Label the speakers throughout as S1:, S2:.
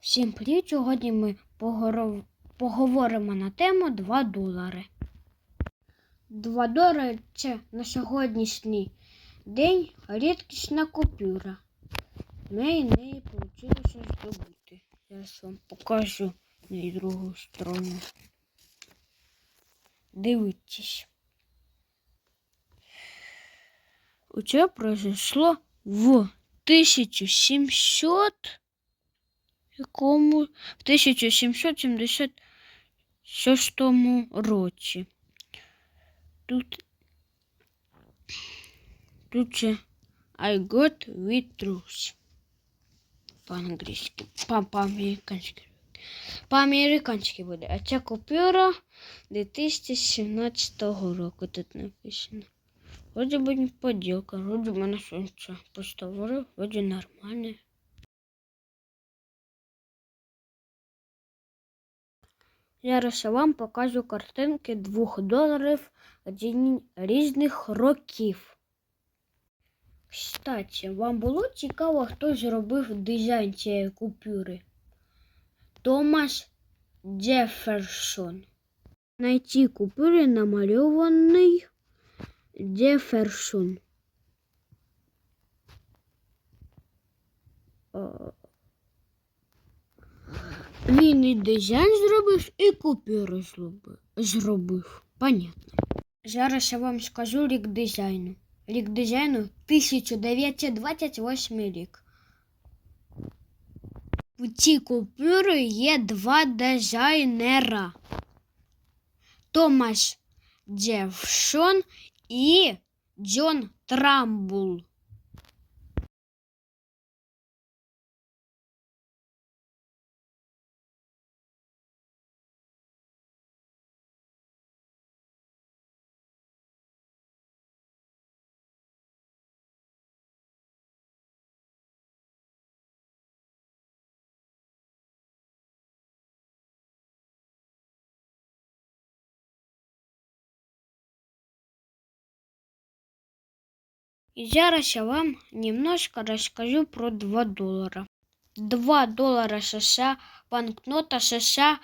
S1: Всім привіт! Сьогодні ми погоров- поговоримо на тему 2 долари. 2 долари це на сьогоднішній день рідкісна купюра. Ми неї вийшло здобути. Зараз вам покажу на другу сторону. Дивіться. Оце произошло в 1700 якому в 1776 році. Тут, тут же I got with truth. По-англійськи, по- по-американськи. По-американськи буде. А ця купюра 2017 року тут написано. Вроде бы не подделка, вроде бы на сонце поставили, вроде нормально. Зараз я вам покажу картинки двох доларів різних років. Кстати, вам було цікаво, хто зробив дизайн цієї купюри? Томас Джеферсон. На цій купюрі намальований Джеферсон. Він і дизайн зробив, і купюру зробив. зробив. Понятно. Зараз я вам скажу рік дизайну. Рік дизайну 1928 рік. У цій купюрі є два дизайнера. Томас Джефшон і Джон Трамбул. И зараз я вам немножко расскажу про 2 доллара. 2 долара США, банкнота США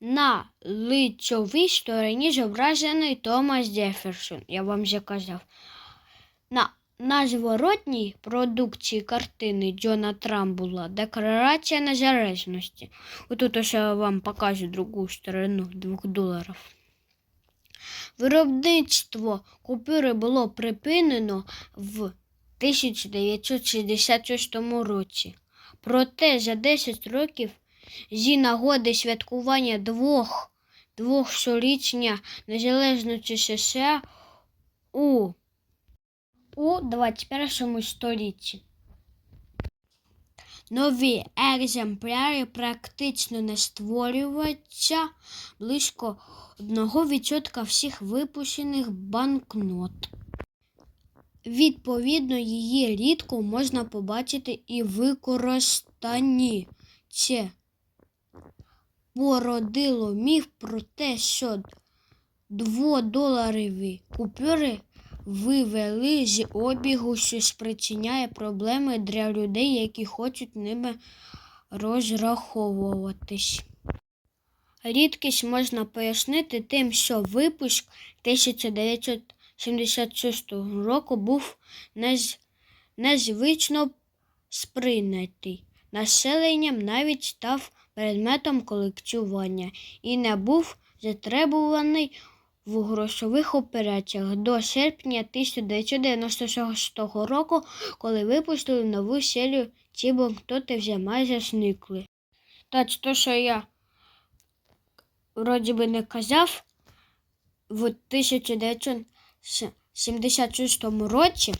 S1: на лицьовій стороні зображений Томас Джеферсон, я вам вже казав. На, на зворотній продукції картини Джона Трамбула Декларація незалежності. Отут ось я вам покажу другу сторону 2 доларів. Виробництво купюри було припинено в 1966 році. Проте за 10 років зі нагоди святкування двох, двохсторічня незалежності США у, у 21 столітті. Нові екземпляри практично не створюються близько 1% всіх випущених банкнот. Відповідно, її рідко можна побачити і використанні. Це породило міф про те, що дводоларові купюри вивели з обігу, що спричиняє проблеми для людей, які хочуть ними розраховуватись. Рідкість можна пояснити тим, що випуск 1976 року був нез... незвично сприйнятий населенням, навіть став предметом колекціювання і не був затребуваний в грошових операціях до серпня 1996 року, коли випустили нову серію, ці банкноти вже майже зникли. Так, то, що я вроді би не казав, в 1976 році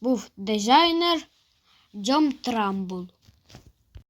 S1: був дизайнер Джон Трамбул.